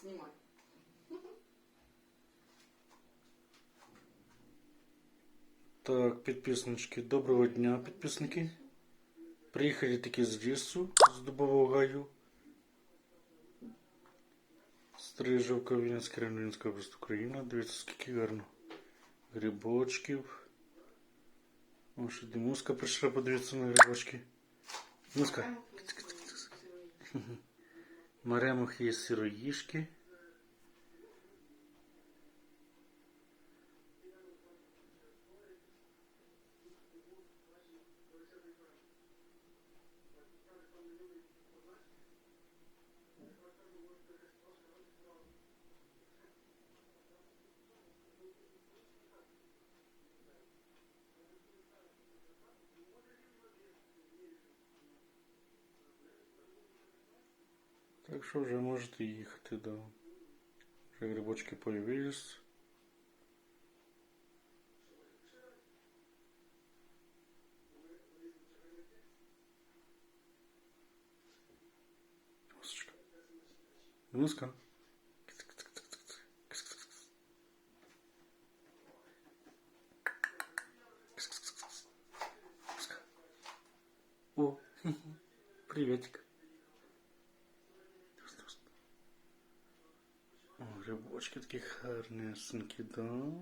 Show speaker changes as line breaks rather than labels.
Знімай.
Так, підписнички, доброго дня, підписники. Приїхали таки з лісу, з Дубового гаю. Стрижівка, Вінницька Вінницька область Україна. Дивіться, скільки гарно. Грибочків. О, ще Димуска прийшла подивитися на грибочки. Димуска. Маремах є сироїшки. Так що вже можете їхати, да. Вже грибочки появились. Ласка. О, приветик. Грибочки такі гарнесенькі, да?